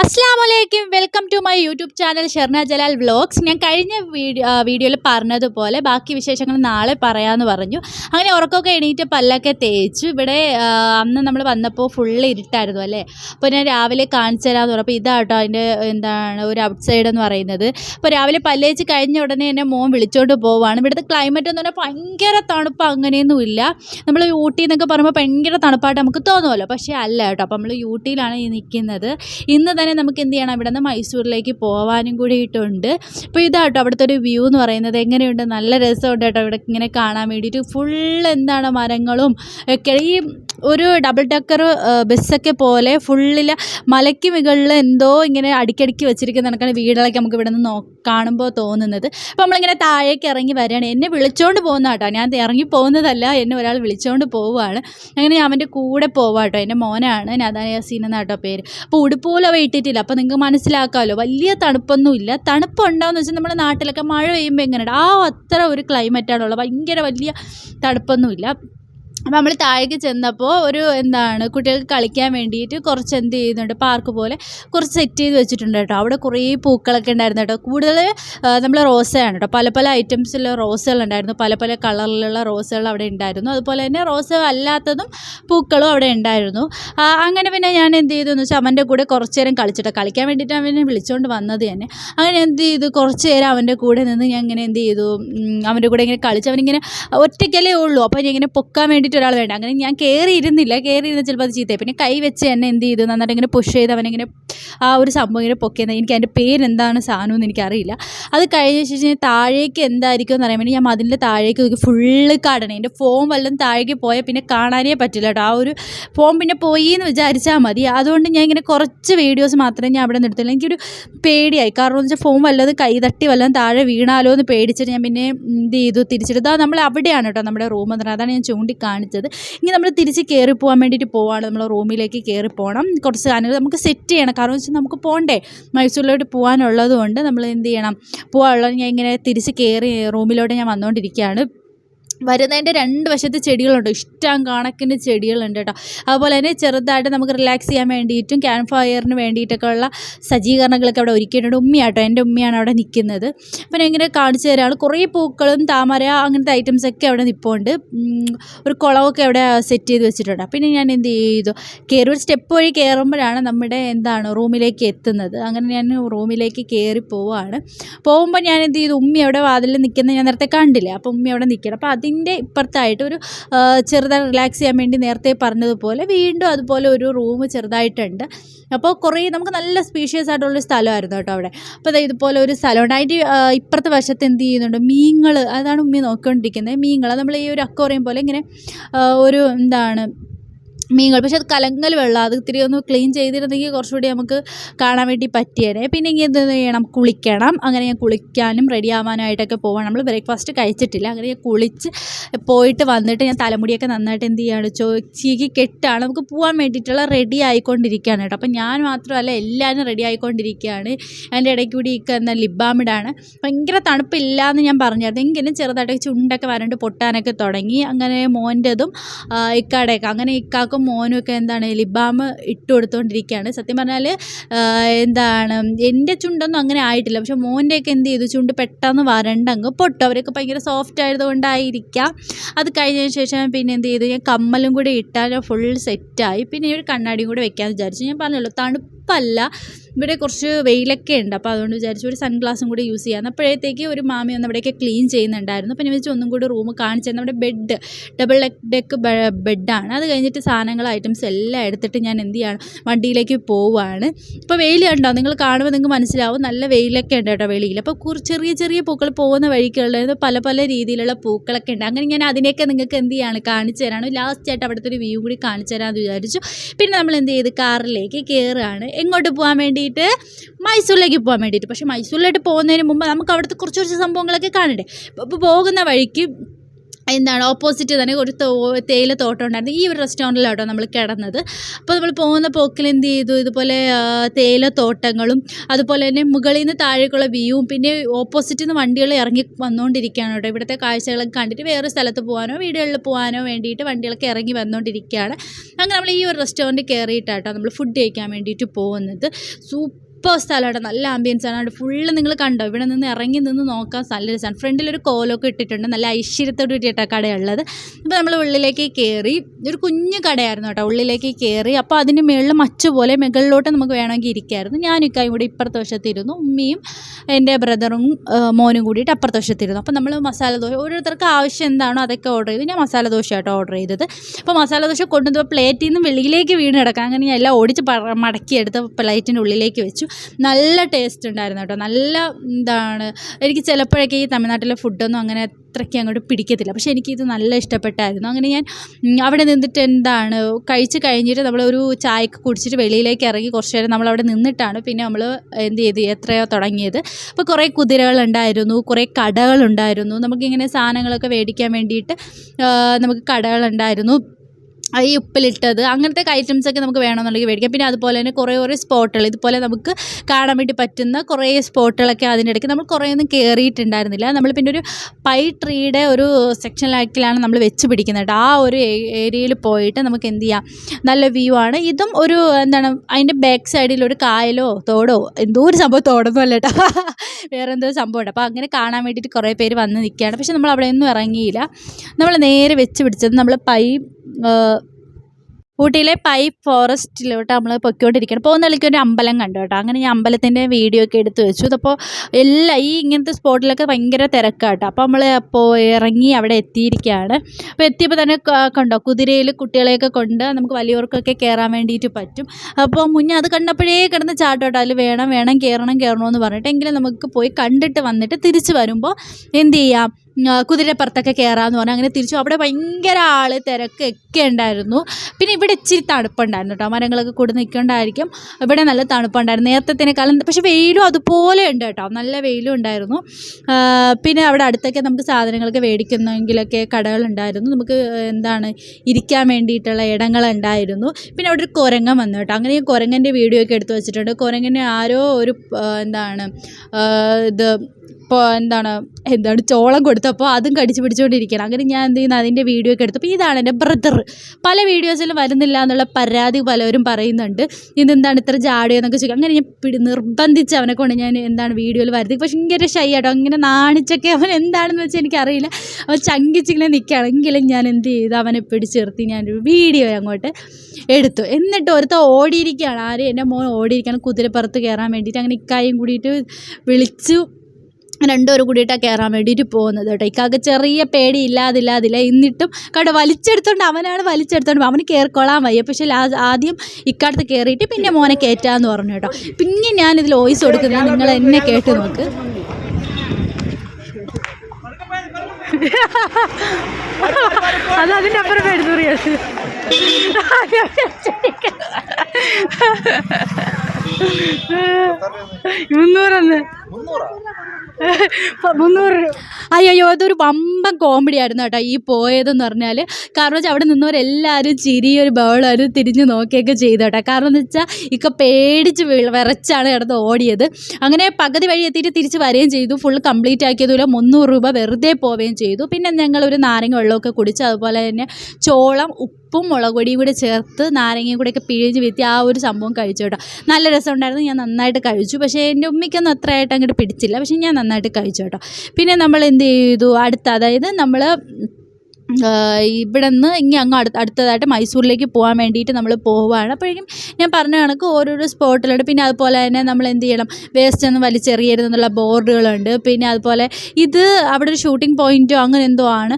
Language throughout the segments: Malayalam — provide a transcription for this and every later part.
അസ്സാം വലൈക്കും welcome to my YouTube channel Sherna Jalal vlogs. ഞാൻ കഴിഞ്ഞ വീഡിയോ വീഡിയോയിൽ പറഞ്ഞതുപോലെ ബാക്കി വിശേഷങ്ങൾ നാളെ പറയാമെന്ന് പറഞ്ഞു. അങ്ങനെ ഉറക്കമൊക്കെ എണീറ്റ് പല്ലൊക്കെ തേച്ചു. ഇവിടെ അന്ന് നമ്മൾ വന്നപ്പോൾ ഫുള്ള് ഇരുട്ടായിരുന്നു അല്ലേ? അപ്പോൾ ഞാൻ രാവിലെ കാണിച്ചു തരാമെന്ന് പറഞ്ഞു. അപ്പോൾ ഇതാട്ടോ അതിന്റെ എന്താണ് ഒരു ഔട്ട് സൈഡ് എന്ന് പറയുന്നത്. അപ്പോൾ രാവിലെ പല്ലേച്ച് കഴിഞ്ഞ ഉടനെ എന്നെ മോൻ വിളിച്ചോണ്ട് പോവാണ്. ഇവിടുത്തെ ക്ലൈമറ്റ് എന്ന് പറഞ്ഞാൽ ഭയങ്കര തണുപ്പ് അങ്ങനെയൊന്നുമില്ല നമ്മൾ ഊട്ടി എന്നൊക്കെ പറയുമ്പോൾ ഭയങ്കര തണുപ്പായിട്ട് നമുക്ക് തോന്നുമല്ലോ. പക്ഷേ അല്ല കേട്ടോ. അപ്പോൾ നമ്മൾ യൂട്ടിയിലാണ് ഈ നിൽക്കുന്നത്. ഇന്ന് തന്നെ നമുക്ക് എന്ത് ചെയ്യണം? ഇവിടെ നിന്ന് മൈസൂരിലേക്ക് പോകാനും കൂടിയിട്ടുണ്ട് അപ്പോൾ ഇതാട്ടോ അവിടുത്തെ ഒരു വ്യൂ എന്ന് പറയുന്നത്. എങ്ങനെയുണ്ട്? നല്ല രസമുണ്ട് കേട്ടോ ഇവിടെ ഇങ്ങനെ കാണാൻ വേണ്ടിയിട്ട്. ഫുൾ എന്താണ് മരങ്ങളും ഒക്കെ. ഈ ഒരു ഡബിൾ ടക്കർ ബസ്സൊക്കെ പോലെ ഫുള്ളിൽ മലയ്ക്ക് മുകളിൽ എന്തോ ഇങ്ങനെ അടിക്കടിക്ക് വെച്ചിരിക്കുന്ന കണക്കാണ് വീടുകളൊക്കെ നമുക്ക് ഇവിടെ നിന്ന് കാണുമ്പോൾ തോന്നുന്നത്. അപ്പോൾ നമ്മളിങ്ങനെ താഴേക്ക് ഇറങ്ങി വരികയാണ്. എന്നെ വിളിച്ചോണ്ട് പോകുന്ന കേട്ടോ. ഞാൻ ഇറങ്ങി പോകുന്നതല്ല. എന്നെ ഒരാൾ വിളിച്ചോണ്ട് പോവുകയാണ് അങ്ങനെ ഞാൻ അവന്റെ കൂടെ പോവാം കേട്ടോ എന്റെ മോനാണ്. നാദാന യാസീൻ എന്നാട്ടോ പേര്. അപ്പോൾ ഉടുപ്പ് പോലും അവ ഇട്ടിട്ടില്ല അപ്പോൾ നിങ്ങൾക്ക് മനസ്സിലാക്കാമല്ലോ വലിയ തണുപ്പൊന്നുമില്ല. തണുപ്പുണ്ടാവുമെന്ന് വെച്ചാൽ നമ്മുടെ നാട്ടിലൊക്കെ മഴ പെയ്യുമ്പോൾ എങ്ങനെയുണ്ട്? ആ അത്ര ഒരു ക്ലൈമറ്റാണുള്ളത് ഭയങ്കര വലിയ തണുപ്പൊന്നുമില്ല. അപ്പോൾ നമ്മൾ താഴേക്ക് ചെന്നപ്പോൾ ഒരു എന്താണ് കുട്ടികൾക്ക് കളിക്കാൻ വേണ്ടിയിട്ട് കുറച്ച് എന്ത് ചെയ്യുന്നുണ്ട് പാർക്ക് പോലെ കുറച്ച് സെറ്റ് ചെയ്ത് വെച്ചിട്ടുണ്ട് കേട്ടോ. അവിടെ കുറേ പൂക്കളൊക്കെ ഉണ്ടായിരുന്നു കേട്ടോ. കൂടുതൽ നമ്മൾ റോസയാണ് കേട്ടോ. പല പല ഐറ്റംസിലുള്ള റോസുകൾ ഉണ്ടായിരുന്നു. പല പല കളറിലുള്ള റോസുകൾ അവിടെ ഉണ്ടായിരുന്നു. അതുപോലെ തന്നെ റോസ് അല്ലാത്തതും പൂക്കളും അവിടെ ഉണ്ടായിരുന്നു. അങ്ങനെ പിന്നെ ഞാൻ എന്ത് ചെയ്തു എന്ന് വെച്ചാൽ അവന്റെ കൂടെ കുറച്ച് നേരം കളിച്ചിട്ട്. കളിക്കാൻ വേണ്ടിയിട്ട് അവനെ വിളിച്ചുകൊണ്ട് വന്നത് തന്നെ. അങ്ങനെ എന്ത് ചെയ്തു? കുറച്ച് നേരം അവന്റെ കൂടെ നിന്ന് ഞാൻ ഇങ്ങനെ എന്ത് ചെയ്തു? അവന്റെ കൂടെ ഇങ്ങനെ കളിച്ച് അവനിങ്ങനെ ഒറ്റയ്ക്കല്ലേ ഉള്ളൂ. അപ്പോൾ ഞാൻ ഇങ്ങനെ പൊക്കാൻ വേണ്ടിയിട്ട് ഒരാൾ വേണ്ട. അങ്ങനെ ഞാൻ കയറി ഇരുന്നില്ല കയറി ഇരുന്ന് ചിലപ്പോൾ അത് ചീത്തയായി. പിന്നെ കൈ വെച്ച് എന്നെ എന്ത് ചെയ്തു നന്നായിട്ട് ഇങ്ങനെ പുഷ് ചെയ്ത് അവനിങ്ങനെ ആ ഒരു സംഭവം ഇങ്ങനെ പൊക്കിയത് എനിക്ക് അതിന്റെ പേരെന്താണ് സാധനം എന്ന് എനിക്കറിയില്ല. അത് കഴിഞ്ഞ ശേഷം താഴേക്ക് എന്തായിരിക്കും എന്ന് അറിയാൻ വേണ്ടി ഞാൻ അതിന്റെ താഴേക്ക് നോക്കി ഫുള്ള് കാണണേ എന്റെ ഫോം വല്ലതും താഴേക്ക് പോയാൽ പിന്നെ കാണാനേ പറ്റില്ല കേട്ടോ. ആ ഒരു ഫോം പിന്നെ പോയി എന്ന് വിചാരിച്ചാൽ മതി. അതുകൊണ്ട് ഞാൻ ഇങ്ങനെ കുറച്ച് വീഡിയോസ് മാത്രമേ ഞാൻ അവിടെ നിർത്തുള്ളൂ എനിക്കൊരു പേടിയായി. കാരണം എന്ന് വെച്ചാൽ ഫോം വല്ലതും കൈ തട്ടി വല്ലതും താഴെ വീണാലോ എന്ന് പേടിച്ചിട്ട് ഞാൻ പിന്നെ എന്ത് ചെയ്തു? തിരിച്ചിട്ട്. ഇതാ നമ്മൾ അവിടെയാണ് കേട്ടോ നമ്മുടെ റൂം എന്ന് പറഞ്ഞാൽ അതാണ് ഞാൻ ചൂണ്ടിക്കാണിച്ചത്. ഇനി നമ്മൾ തിരിച്ച് കയറി പോകാൻ വേണ്ടിയിട്ട് പോവാണ്. നമ്മൾ റൂമിലേക്ക് കയറി പോകണം കുറച്ച് സാധനങ്ങൾ നമുക്ക് സെറ്റ് ചെയ്യണം. കാരണം വെച്ചാൽ നമുക്ക് പോകണ്ടേ മൈസൂരിലോട്ട് പോകാനുള്ളത് കൊണ്ട് നമ്മൾ എന്ത് ചെയ്യണം? പോകാനുള്ളത് ഞാൻ ഇങ്ങനെ തിരിച്ച് കയറി റൂമിലോട്ട് ഞാൻ വന്നുകൊണ്ടിരിക്കുകയാണ് വരുന്നതിന്റെ രണ്ട് വശത്ത് ചെടികളുണ്ട്. ഇഷ്ടം കണക്കിന് ചെടികളുണ്ട് കേട്ടോ. അതുപോലെ തന്നെ ചെറുതായിട്ട് നമുക്ക് റിലാക്സ് ചെയ്യാൻ വേണ്ടിയിട്ടും ക്യാമ്പ് ഫയറിന് വേണ്ടിയിട്ടൊക്കെ ഉള്ള സജ്ജീകരണങ്ങളൊക്കെ അവിടെ ഒരുക്കിയിട്ടുണ്ട്. ഉമ്മയാട്ടോ എന്റെ ഉമ്മയാണ് അവിടെ നിൽക്കുന്നത്. അപ്പം ഞാൻ ഇങ്ങനെ കാണിച്ചു തരാണ് കുറേ പൂക്കളും താമര അങ്ങനത്തെ ഐറ്റംസൊക്കെ അവിടെ നിൽപ്പുണ്ട് ഒരു കുളമൊക്കെ അവിടെ സെറ്റ് ചെയ്ത് വെച്ചിട്ടുണ്ട്. പിന്നെ ഞാൻ എന്ത് ചെയ്തു? കയറി ഒരു സ്റ്റെപ്പ് വഴി കയറുമ്പോഴാണ് നമ്മുടെ എന്താണ് റൂമിലേക്ക് എത്തുന്നത്. അങ്ങനെ ഞാൻ റൂമിലേക്ക് കയറി പോവുകയാണ് പോകുമ്പോൾ ഞാൻ എന്ത് ചെയ്തു? ഉമ്മി അവിടെ വാതിലിൽ നിൽക്കുന്നത് ഞാൻ നേരത്തെ കണ്ടില്ല? അപ്പോൾ ഉമ്മി അവിടെ നിൽക്കണം അപ്പോൾ അതിന്റെ ഇപ്പുറത്തായിട്ട് ഒരു ചെറുതായി റിലാക്സ് ചെയ്യാൻ വേണ്ടി നേരത്തെ പറഞ്ഞതുപോലെ വീണ്ടും അതുപോലെ ഒരു റൂം ചെറുതായിട്ടുണ്ട്. അപ്പോൾ കുറേ നമുക്ക് നല്ല സ്പീഷ്യസ് ആയിട്ടുള്ളൊരു സ്ഥലമായിരുന്നു കേട്ടോ അവിടെ. അപ്പോൾ ഇതുപോലെ ഒരു സ്ഥലമുണ്ട്. അതിന്റെ ഇപ്പുറത്തെ വശത്ത് എന്ത് ചെയ്യുന്നുണ്ട്? മീങ്ങൾ അതാണ് ഉമ്മി നോക്കിക്കൊണ്ടിരിക്കുന്നത്. മീങ്ങൾ നമ്മൾ ഈ ഒരു അക്കോറിയം പോലെ ഇങ്ങനെ ഒരു എന്താണ് മീനുകൾ പക്ഷെ അത് കലങ്ങൽ വെള്ളം. അത് ഇത്തിരി ഒന്ന് ക്ലീൻ ചെയ്തിരുന്നെങ്കിൽ കുറച്ചുകൂടി നമുക്ക് കാണാൻ വേണ്ടി പറ്റിയേനെ. പിന്നെ ഇനി എന്ത് ചെയ്യണം? കുളിക്കണം. അങ്ങനെ ഞാൻ കുളിക്കാനും റെഡി ആവാനായിട്ടൊക്കെ പോവാണ്. നമ്മൾ ബ്രേക്ക്ഫാസ്റ്റ് കഴിച്ചിട്ടില്ല. അങ്ങനെ ഞാൻ കുളിച്ച് പോയിട്ട് വന്നിട്ട് ഞാൻ തലമുടിയൊക്കെ നന്നായിട്ട് എന്ത് ചെയ്യാണ്? ചോച്ചിക്ക് കെട്ടാണ്. നമുക്ക് പോകാൻ വേണ്ടിയിട്ടുള്ള റെഡി ആയിക്കൊണ്ടിരിക്കുകയാണ് കേട്ടോ. അപ്പം ഞാൻ മാത്രമല്ല എല്ലാവരും റെഡി ആയിക്കൊണ്ടിരിക്കുകയാണ്. അതിന്റെ ഇടയ്ക്ക് കൂടി ഇരിക്കുന്ന എന്താ ലിബാമിടാണ് ഭയങ്കര തണുപ്പില്ല എന്ന് ഞാൻ പറഞ്ഞായിരുന്നു. എങ്കിലും ചെറുതായിട്ട് ചുണ്ടൊക്കെ വരണ്ട് പൊട്ടാനൊക്കെ തുടങ്ങി. അങ്ങനെ മോന്റെതും ഇക്കാടെയൊക്കെ. അങ്ങനെ ഇക്കാക്കും മോനും ഒക്കെ എന്താണ് ലിബാം ഇട്ട് കൊടുത്തുകൊണ്ടിരിക്കുകയാണ് സത്യം പറഞ്ഞാൽ എന്താണ് എന്റെ ചുണ്ടൊന്നും അങ്ങനെ ആയിട്ടില്ല. പക്ഷെ മോന്റെയൊക്കെ എന്ത് ചെയ്തു? ചുണ്ട് പെട്ടെന്ന് വരണ്ടങ്ങ് പൊട്ടു. അവരൊക്കെ ഭയങ്കര സോഫ്റ്റ് ആയതുകൊണ്ടായിരിക്കാം. അത് കഴിഞ്ഞതിന് ശേഷം പിന്നെ എന്ത് ചെയ്തു? ഞാൻ കമ്മലും കൂടി ഇട്ടാൽ ഫുൾ സെറ്റായി പിന്നെ ഒരു കണ്ണാടിയും കൂടെ വെക്കാമെന്ന് വിചാരിച്ചു. ഞാൻ പറഞ്ഞല്ലോ തണുപ്പല്ല. ഇവിടെ കുറച്ച് വെയിലൊക്കെ ഉണ്ട്. അപ്പോൾ അതുകൊണ്ട് വിചാരിച്ചു ഒരു സൺഗ്ലാസും കൂടി യൂസ് ചെയ്യാം. അപ്പോഴത്തേക്ക് ഒരു മാമി ഒന്ന് അവിടെയൊക്കെ ക്ലീൻ ചെയ്യുന്നുണ്ടായിരുന്നു. അപ്പോൾ ഞാൻ വെച്ച് ഒന്നും കൂടി റൂം കാണിച്ചു നമ്മുടെ ബെഡ് ഡബിൾ ഡെക്ക് ബെഡാണ് അത് കഴിഞ്ഞിട്ട് സാധനങ്ങൾ ഐറ്റംസ് എല്ലാം എടുത്തിട്ട് ഞാൻ എന്ത് ചെയ്യാണ്? വണ്ടിയിലേക്ക് പോവുകയാണ് ഇപ്പോൾ വെയിൽ കണ്ടോ? നിങ്ങൾ കാണുമ്പോൾ നിങ്ങൾക്ക് മനസ്സിലാവും. നല്ല വെയിലൊക്കെ ഉണ്ട് കേട്ടോ വെളിയിൽ. അപ്പോൾ ചെറിയ ചെറിയ പൂക്കൾ പോകുന്ന വഴിക്കുള്ളത് പല പല രീതിയിലുള്ള പൂക്കളൊക്കെ ഉണ്ട്. അങ്ങനെ ഞാൻ അതിനെയൊക്കെ നിങ്ങൾക്ക് എന്ത് ചെയ്യാണ്? കാണിച്ചു തരാണ്. ലാസ്റ്റ് ആയിട്ട് അവിടുത്തെ ഒരു വ്യൂ കൂടി കാണിച്ചു തരാമെന്ന് വിചാരിച്ചു. പിന്നെ നമ്മൾ എന്ത് ചെയ്ത്? കാറിലേക്ക് കയറുകയാണ് എങ്ങോട്ട് പോകാൻ വേണ്ടിയിട്ട് മൈസൂരിലേക്ക് പോകാൻ വേണ്ടിയിട്ട്. പക്ഷേ മൈസൂരിലോട്ട് പോകുന്നതിന് മുമ്പ് നമുക്ക് അവിടുത്തെ കുറച്ച് കുറച്ച് സംഭവങ്ങളൊക്കെ കാണണ്ടേ? അപ്പോൾ പോകുന്ന വഴിക്ക് എന്താണ് ഓപ്പോസിറ്റ് തന്നെ ഒരു തേയില തോട്ടം ഉണ്ടായിരുന്നു. ഈ ഒരു റെസ്റ്റോറന്റിലാട്ടോ നമ്മൾ കിടന്നത്. അപ്പോൾ നമ്മൾ പോകുന്ന പോക്കിൽ എന്ത് ചെയ്തു? ഇതുപോലെ തേയില തോട്ടങ്ങളും അതുപോലെ തന്നെ മുകളിൽ നിന്ന് താഴേക്കുള്ള വ്യൂവും പിന്നെ ഓപ്പോസിറ്റിൽ നിന്ന് വണ്ടികൾ ഇറങ്ങി വന്നുകൊണ്ടിരിക്കുകയാണ് കേട്ടോ. ഇവിടുത്തെ കാഴ്ചകളൊക്കെ കണ്ടിട്ട് വേറെ സ്ഥലത്ത് പോകാനോ വീടുകളിൽ പോകാനോ വേണ്ടിയിട്ട് വണ്ടികളൊക്കെ ഇറങ്ങി വന്നുകൊണ്ടിരിക്കുകയാണ് അങ്ങനെ നമ്മൾ ഈ ഒരു റെസ്റ്റോറന്റ് കയറിയിട്ടാട്ടോ നമ്മൾ ഫുഡ് കഴിക്കാൻ വേണ്ടിയിട്ട് പോകുന്നത്. സൂപ്പർ സ്ഥലമാണ് നല്ല ആംബിയൻസ് ആണ്. ഫുള്ള് നിങ്ങൾ കണ്ടോ? ഇവിടെ നിന്ന് ഇറങ്ങി നിന്ന് നോക്കാൻ നല്ല രസമാണ് ഫ്രണ്ടിലൊരു കോലൊക്കെ ഇട്ടിട്ടുണ്ട്. നല്ല ഐശ്വര്യത്തോട് കൂടിയിട്ടാണ് കടയുള്ളത്. അപ്പോൾ നമ്മൾ ഉള്ളിലേക്ക് കയറി ഒരു കുഞ്ഞു കടയായിരുന്നു കേട്ടോ. ഉള്ളിലേക്ക് കയറി അപ്പോൾ അതിന് മുകളിൽ മച്ച് പോലെ മുകളിലോട്ട് നമുക്ക് വേണമെങ്കിൽ ഇരിക്കായിരുന്നു. ഞാനും ഇക്കായും കൂടി ഇപ്പുറത്തെ വശത്തിരുന്നു. ഉമ്മയും എന്റെ ബ്രദറും മോനും കൂടിയിട്ട് അപ്പുറത്തെ വശത്തിരുന്നു. അപ്പോൾ നമ്മൾ മസാല ദോശ ഓരോരുത്തർക്ക് ആവശ്യം എന്താണോ അതൊക്കെ ഓർഡർ ചെയ്തു. ഞാൻ മസാല ദോശ കേട്ടോ ഓർഡർ ചെയ്തത്. അപ്പോൾ മസാല ദോശ കൊണ്ടുവന്നപ്പോൾ പ്ലേറ്റിൽ നിന്ന് വെളിയിലേക്ക് വീണ് കിടക്കാം അങ്ങനെ ഞാൻ എല്ലാം ഓടിച്ച് മടക്കിയെടുത്ത് പ്ലേറ്റിന്റെ ഉള്ളിലേക്ക് വെച്ചു. നല്ല ടേസ്റ്റ് ഉണ്ടായിരുന്നു കേട്ടോ. നല്ല എന്താണ് എനിക്ക് ചിലപ്പോഴൊക്കെ ഈ തമിഴ്നാട്ടിലെ ഫുഡൊന്നും അങ്ങനെ അത്രയ്ക്ക് അങ്ങോട്ട് പിടിക്കത്തില്ല. പക്ഷേ എനിക്കിത് നല്ല ഇഷ്ടപ്പെട്ടായിരുന്നു. അങ്ങനെ ഞാൻ അവിടെ നിന്നിട്ട് എന്താണ് കഴിച്ച് കഴിഞ്ഞിട്ട് നമ്മളൊരു ചായക്ക് കുടിച്ചിട്ട് വെളിയിലേക്ക് ഇറങ്ങി കുറച്ച് നേരം നമ്മളവിടെ നിന്നിട്ടാണ് പിന്നെ നമ്മൾ എന്ത് ചെയ്ത് എത്രയോ തുടങ്ങിയത്. അപ്പോൾ കുറേ കുതിരകളുണ്ടായിരുന്നു കുറേ കടകളുണ്ടായിരുന്നു. നമുക്കിങ്ങനെ സാധനങ്ങളൊക്കെ മേടിക്കാൻ വേണ്ടിയിട്ട് നമുക്ക് കടകളുണ്ടായിരുന്നു. ഈ ഉപ്പിലിട്ടത് അങ്ങനത്തെ ഐറ്റംസ് ഒക്കെ നമുക്ക് വേണമെന്നുണ്ടെങ്കിൽ മേടിക്കാം. പിന്നെ അതുപോലെ തന്നെ കുറേ കുറേ സ്പോട്ടുകൾ ഇതുപോലെ നമുക്ക് കാണാൻ വേണ്ടി പറ്റുന്ന കുറേ സ്പോട്ടുകളൊക്കെ അതിന്റെ ഇടയ്ക്ക് നമ്മൾ കുറേ ഒന്നും കയറിയിട്ടുണ്ടായിരുന്നില്ല നമ്മൾ പിന്നെ ഒരു പൈ ട്രീയുടെ ഒരു സെക്ഷനിലാക്കിലാണ് നമ്മൾ വെച്ച് പിടിക്കുന്നത് ആ ഒരു ഏരിയയിൽ പോയിട്ട് നമുക്ക് എന്ത് ചെയ്യാം? നല്ല വ്യൂ ആണ്. ഇതും ഒരു എന്താണ് അതിന്റെ ബാക്ക് സൈഡിൽ ഒരു കായലോ തോടോ എന്തോ ഒരു സംഭവം തോടൊന്നും അല്ല കേട്ടോ. വേറെ എന്തോ സംഭവം ഉണ്ട്. അപ്പോൾ അങ്ങനെ കാണാൻ വേണ്ടിയിട്ട് കുറേ പേര് വന്ന് നിൽക്കുകയാണ്. പക്ഷെ നമ്മൾ അവിടെ ഒന്നും ഇറങ്ങിയില്ല. നമ്മൾ നേരെ വെച്ച് പിടിച്ചത് നമ്മൾ പൈ ഊട്ടിയിലെ പൈപ്പ് ഫോറസ്റ്റിലോട്ട് നമ്മൾ പൊയ്ക്കൊണ്ടിരിക്കുകയാണ്. പോകുന്ന വഴിക്ക് ഒരു അമ്പലം കണ്ടു കേട്ടോ. അങ്ങനെ ഞാൻ അമ്പലത്തിന്റെ വീഡിയോ ഒക്കെ എടുത്ത് വെച്ചു. അപ്പോൾ എല്ലാ ഈ ഇങ്ങനത്തെ സ്പോട്ടിലൊക്കെ ഭയങ്കര തിരക്കാട്ടോ അപ്പോൾ നമ്മൾ അപ്പോൾ ഇറങ്ങി അവിടെ എത്തിയിരിക്കുകയാണ്. അപ്പോൾ എത്തിയപ്പോൾ തന്നെ കണ്ടോ കുതിരയിൽ കുട്ടികളെയൊക്കെ കൊണ്ട് നമുക്ക് വലിയവർക്കൊക്കെ കയറാൻ വേണ്ടിയിട്ട് പറ്റും. അപ്പോൾ മുന്നേ അത് കണ്ടപ്പോഴേ കിടന്ന് ചാട്ടോട്ടോ അതിൽ വേണം വേണം കയറണം കയറണമെന്ന് പറഞ്ഞിട്ട് എങ്കിലും നമുക്ക് പോയി കണ്ടിട്ട് വന്നിട്ട് തിരിച്ച് വരുമ്പോൾ എന്ത് ചെയ്യാം? കുതിരപ്പുറത്തൊക്കെ കയറാമെന്ന് പറഞ്ഞു അങ്ങനെ തിരിച്ചു. അവിടെ ഭയങ്കര ആൾ തിരക്കൊക്കെ ഉണ്ടായിരുന്നു. പിന്നെ ഇവിടെ ഇച്ചിരി തണുപ്പുണ്ടായിരുന്നു കേട്ടോ മരങ്ങളൊക്കെ കൂടെ നിൽക്കേണ്ടായിരിക്കും. ഇവിടെ നല്ല തണുപ്പുണ്ടായിരുന്നു നേരത്തേക്കാളും പക്ഷെ വെയിലും അതുപോലെ ഉണ്ട് കേട്ടോ നല്ല വെയിലും ഉണ്ടായിരുന്നു. പിന്നെ അവിടെ അടുത്തൊക്കെ നമുക്ക് സാധനങ്ങളൊക്കെ മേടിക്കുന്നെങ്കിലൊക്കെ കടകളുണ്ടായിരുന്നു നമുക്ക് എന്താണ് ഇരിക്കാൻ വേണ്ടിയിട്ടുള്ള ഇടങ്ങളുണ്ടായിരുന്നു പിന്നെ അവിടെ ഒരു കുരങ്ങൻ വന്നു കേട്ടോ അങ്ങനെ കുരങ്ങന്റെ വീഡിയോ ഒക്കെ എടുത്ത് വെച്ചിട്ടുണ്ട്. കുരങ്ങനെ ആരോ ഒരു എന്താണ് ഇത് ഇപ്പോൾ എന്താണ് എന്താണ് ചോളം കൊടുത്തപ്പോൾ അതും കടിച്ച് പിടിച്ചുകൊണ്ടിരിക്കണം അങ്ങനെ ഞാൻ എന്ത് ചെയ്യുന്നു അതിന്റെ വീഡിയോ ഒക്കെ എടുത്തപ്പോൾ ഇതാണ് എന്റെ ബ്രദർ പല വീഡിയോസിലും വരുന്നില്ല എന്നുള്ള പരാതി പലരും പറയുന്നുണ്ട്. ഇതെന്താണ് ഇത്ര ജാടിയെന്നൊക്കെ ചോദിക്കും. അങ്ങനെ ഞാൻ പിടി നിർബന്ധിച്ച് അവനെ കൊണ്ട് ഞാൻ എന്താണ് വീഡിയോയിൽ വരുത്തി. പക്ഷെ ഭയങ്കര ഷൈ ആട്ടോ. അങ്ങനെ നാണിച്ചൊക്കെ അവൻ എന്താണെന്ന് വെച്ചാൽ എനിക്കറിയില്ല. അവൻ ചങ്കിച്ചിങ്ങനെ നിൽക്കുകയാണെങ്കിലും ഞാൻ എന്ത് ചെയ്തു അവനെ പിടിച്ച് ഞാനൊരു വീഡിയോ അങ്ങോട്ട് എടുത്തു. എന്നിട്ട് ഒരുത്ത ഓടിയിരിക്കുകയാണ്. ആരും എന്റെ മോൻ ഓടിയിരിക്കുകയാണ്. കുതിരപ്പുറത്ത് കയറാൻ വേണ്ടിയിട്ട്. അങ്ങനെ ഇക്കായും കൂടിയിട്ട് വിളിച്ചു. രണ്ടുപേരും കൂടിയിട്ടാണ് കയറാൻ വേണ്ടിയിട്ട് പോകുന്നത് കേട്ടോ. ഇക്കാക്ക് ചെറിയ പേടി ഇല്ലാതില്ലാതില്ല. എന്നിട്ടും കണ്ടോ വലിച്ചെടുത്തോണ്ട് അവനാണ് വലിച്ചെടുത്തോണ്ട് അവന് കയറിക്കൊള്ളാൻ വയ്യ. പക്ഷേ ലാ- ആദ്യം ഇക്കാലത്ത് കയറിയിട്ട് പിന്നെ മോനെ കയറ്റാന്ന് പറഞ്ഞു കേട്ടോ. പിന്നെ ഞാനിതിൽ വോയിസ് കൊടുക്കുന്നത് നിങ്ങൾ എന്നെ കേട്ട് നോക്ക്. അത് അതിന്റെ അപ്പുറം എഴുന്നൂറിയാണ് മുന്നൂറൊന്ന്. മുന്നൂറ്? രൂപ. അയ്യോ അതൊരു വമ്പൻ കോമഡി ആയിരുന്നു കേട്ടോ ഈ പോയതെന്ന് പറഞ്ഞാൽ കാരണം വെച്ചാൽ അവിടെ നിന്നവരെല്ലാവരും ചിരിയൊരു ബഹളമായിരുന്നു തിരിഞ്ഞ് നോക്കിയൊക്കെ ചെയ്തു കേട്ടോ. കാരണം എന്ന് വെച്ചാൽ ഇക്ക പേടിച്ച് വിറച്ചാണ് കിടന്ന് ഓടിയത്. അങ്ങനെ പകുതി വഴി എത്തിയിട്ട് തിരിച്ച് വരികയും ചെയ്തു. ഫുൾ കംപ്ലീറ്റ് ആക്കിയതുപോലെ മുന്നൂറ് രൂപ വെറുതെ പോവുകയും ചെയ്തു. പിന്നെ ഞങ്ങളൊരു നാരങ്ങ വെള്ളമൊക്കെ കുടിച്ച് അതുപോലെ തന്നെ ചോളം ഉപ്പും മുളക് പൊടിയും കൂടി ചേർത്ത് നാരങ്ങയും കൂടെയൊക്കെ പിഴിഞ്ഞ് വീത്തി ആ ഒരു സംഭവം കഴിച്ചു കേട്ടോ. നല്ല രസമുണ്ടായിരുന്നു. ഞാൻ നന്നായിട്ട് കഴിച്ചു. പക്ഷേ എന്റെ ഉമ്മയ്ക്കൊന്നും അത്രയായിട്ട് അങ്ങോട്ട് പിടിച്ചില്ല. പക്ഷേ ഞാൻ നന്നായിട്ട് കഴിച്ചു കേട്ടോ. പിന്നെ നമ്മൾ എന്ത് ചെയ്തു? അടുത്ത അതായത് നമ്മൾ ഇവിടെ നിന്ന് ഇങ്ങനെ അങ്ങ് അടുത്ത അടുത്തതായിട്ട് മൈസൂരിലേക്ക് പോകാൻ വേണ്ടിയിട്ട് നമ്മൾ പോവുകയാണ് അപ്പോഴേക്കും ഞാൻ പറഞ്ഞ കണക്ക് ഓരോരോ സ്പോട്ടിലുണ്ട്. പിന്നെ അതുപോലെ തന്നെ നമ്മൾ എന്ത് ചെയ്യണം? വേസ്റ്റ് ഒന്നും വലിച്ചെറിയരുതെന്നുള്ള ബോർഡുകളുണ്ട്. പിന്നെ അതുപോലെ ഇത് അവിടെ ഒരു ഷൂട്ടിംഗ് പോയിന്റോ അങ്ങനെ എന്തോ ആണ്.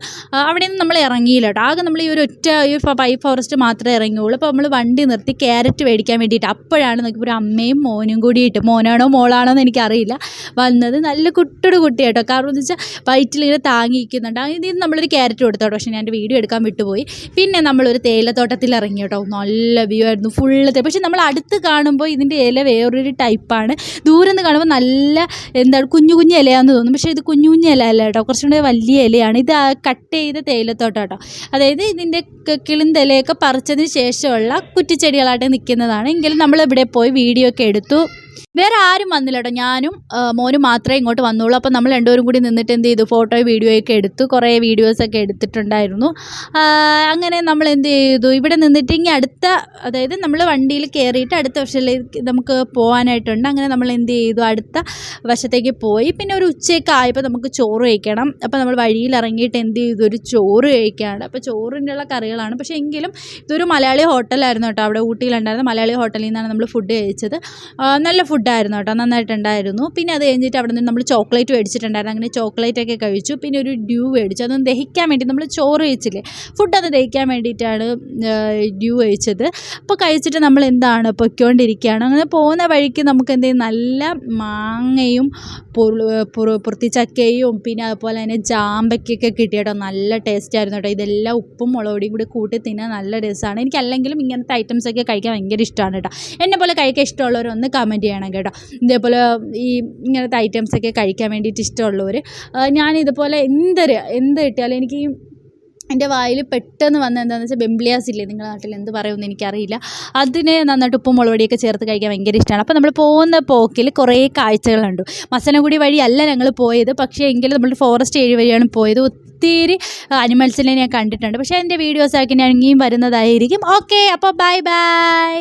അവിടെ നിന്ന് നമ്മൾ ഇറങ്ങിയില്ല കേട്ടോ. ആകെ നമ്മൾ ഈ ഒരു ഒറ്റ ഈ പൈ ഫോറസ്റ്റ് മാത്രമേ ഇറങ്ങിയുള്ളൂ. അപ്പോൾ നമ്മൾ വണ്ടി നിർത്തി ക്യാരറ്റ് മേടിക്കാൻ വേണ്ടിയിട്ട് അപ്പോഴാണ് നോക്കിയപ്പോൾ ഒരു അമ്മയും മോനും കൂടിയിട്ട് മോനാണോ മോളാണോ എന്ന് എനിക്കറിയില്ല വന്നത്. നല്ല കുട്ടിയുടെ കുട്ടി കേട്ടോ കാരണം എന്ന് വെച്ചാൽ വയറ്റിലിങ്ങനെ താങ്ങിയിരിക്കുന്നുണ്ട്. നിന്ന് നമ്മളൊരു ക്യാരറ്റ് കൊടുത്തോട്ടോ. പക്ഷേ ഞാൻ വീഡിയോ എടുക്കാൻ വിട്ടുപോയി. പിന്നെ നമ്മളൊരു തേയിലത്തോട്ടത്തിൽ ഇറങ്ങി കേട്ടോ. നല്ല വ്യൂ ആയിരുന്നു. ഫുള്ള് തേ പക്ഷേ നമ്മൾ അടുത്ത് കാണുമ്പോൾ ഇതിന്റെ ഇല വേറൊരു ടൈപ്പാണ് ദൂരെ നിന്ന് കാണുമ്പോൾ നല്ല എന്താണ് കുഞ്ഞു കുഞ്ഞു ഇലയാന്ന് തോന്നും. പക്ഷേ ഇത് കുഞ്ഞു കുഞ്ഞു ഇല അല്ല കേട്ടോ. കുറച്ചും കൂടെ വലിയ ഇലയാണ്. ഇത് കട്ട് ചെയ്ത തേയിലത്തോട്ടം കേട്ടോ. അതായത് ഇതിന്റെ കിളിന്തിലയൊക്കെ പറിച്ചതിന് ശേഷമുള്ള കുറ്റിച്ചെടികളായിട്ട് നിൽക്കുന്നതാണ്. എങ്കിലും നമ്മൾ ഇവിടെ പോയി വീഡിയോ ഒക്കെ എടുത്തു. വേറെ ആരും വന്നില്ലട്ടോ. ഞാനും മോനും മാത്രമേ ഇങ്ങോട്ട് വന്നുള്ളൂ. അപ്പോൾ നമ്മൾ രണ്ടുപേരും കൂടി നിന്നിട്ട് എന്ത് ചെയ്തു? ഫോട്ടോ വീഡിയോ ഒക്കെ എടുത്തു. കുറേ വീഡിയോസൊക്കെ എടുത്തിട്ടുണ്ടായിരുന്നു. അങ്ങനെ നമ്മൾ എന്ത് ചെയ്തു? ഇവിടെ നിന്നിട്ട് ഇനി അടുത്ത അതായത് നമ്മൾ വണ്ടിയിൽ കയറിയിട്ട് അടുത്ത വശത്തിലേക്ക് നമുക്ക് പോകാനായിട്ടുണ്ട്. അങ്ങനെ നമ്മൾ എന്ത് ചെയ്തു? അടുത്ത വശത്തേക്ക് പോയി. പിന്നെ ഒരു ഉച്ചയൊക്കെ ആയപ്പോൾ നമുക്ക് ചോറ് കഴിക്കണം. അപ്പോൾ നമ്മൾ വഴിയിൽ ഇറങ്ങിയിട്ട് എന്ത് ചെയ്തു? ഒരു ചോറ് കഴിക്കാണ് അപ്പോൾ ചോറിന്റെ ഉള്ള കറികളാണ്. പക്ഷേ എങ്കിലും ഇതൊരു മലയാളി ഹോട്ടലായിരുന്നു കേട്ടോ. അവിടെ ഊട്ടിയിലുണ്ടായിരുന്ന മലയാളി ഹോട്ടലിൽ നിന്നാണ് നമ്മൾ ഫുഡ് കഴിച്ചത്. നല്ല നല്ല ഫുഡായിരുന്നു കേട്ടോ നന്നായിട്ടുണ്ടായിരുന്നു. പിന്നെ അത് കഴിഞ്ഞിട്ട് അവിടെ നിന്ന് നമ്മൾ ചോക്ലേറ്റ് മേടിച്ചിട്ടുണ്ടായിരുന്നു. അങ്ങനെ ചോക്ലേറ്റ് ഒക്കെ കഴിച്ചു. പിന്നെ ഒരു ഡ്യൂ മേടിച്ചു. അതൊന്ന് ദഹിക്കാൻ വേണ്ടി നമ്മൾ ചോറ് കഴിച്ചില്ലേ? ഫുഡ് അത് ദഹിക്കാൻ വേണ്ടിയിട്ടാണ് ഡ്യൂ കഴിച്ചത്. അപ്പോൾ കഴിച്ചിട്ട് നമ്മൾ എന്താണ് പൊയ്ക്കൊണ്ടിരിക്കുകയാണ്. അങ്ങനെ പോകുന്ന വഴിക്ക് നമുക്ക് എന്തെങ്കിലും നല്ല മാങ്ങയും പുറു- ചക്കയും പുറത്തിച്ചക്കയും പിന്നെ അതുപോലെ തന്നെ ജാമ്പയ്ക്കൊക്കെ കിട്ടിയ കേട്ടോ നല്ല ടേസ്റ്റ് ആയിരുന്നു കേട്ടോ. ഇതെല്ലാം ഉപ്പും മുളകുപൊടിയും കൂടി കൂട്ടി തിന്നാൻ നല്ല രസമാണ് എനിക്ക് അല്ലെങ്കിലും ഇങ്ങനത്തെ ഐറ്റംസൊക്കെ കഴിക്കാൻ ഭയങ്കര ഇഷ്ടമാണ് കേട്ടോ. എന്നെ പോലെ കഴിക്കാൻ ഇഷ്ടമുള്ളവരൊന്ന് കമന്റ് ചെയ്യണം കേട്ടോ. ഇതേപോലെ ഈ ഇങ്ങനത്തെ ഐറ്റംസ് ഒക്കെ കഴിക്കാൻ വേണ്ടിയിട്ട് ഇഷ്ടമുള്ളവർ ഞാൻ ഇതുപോലെ എന്തൊരു എന്ത് കിട്ടിയാലും എനിക്ക് എന്റെ വായിൽ പെട്ടെന്ന് വന്ന എന്താണെന്ന് വെച്ചാൽ ബെംബ്ലിയാസ് ഇല്ലേ നിങ്ങളുടെ നാട്ടിൽ എന്ത് പറയുമെന്ന് എനിക്കറിയില്ല. അതിനെ നന്നായിട്ട് ഉപ്പും മുളകുപൊടിയൊക്കെ ചേർത്ത് കഴിക്കാൻ ഭയങ്കര ഇഷ്ടമാണ്. അപ്പോൾ നമ്മൾ പോകുന്ന പോക്കിൽ കുറേ കാഴ്ചകളുണ്ട്. മസനഗുടി വഴിയല്ല ഞങ്ങൾ പോയത്. പക്ഷേ എങ്കിലും നമ്മൾ ഫോറസ്റ്റ് ഏഴ് വഴിയാണ് പോയത്. ഒത്തിരി അനിമൽസിനെ ഞാൻ കണ്ടിട്ടുണ്ട്. പക്ഷേ എന്റെ വീഡിയോസൊക്കെ ഞാൻ ഇനിയും വരുന്നതായിരിക്കും. ഓക്കെ അപ്പോൾ ബൈ ബൈ.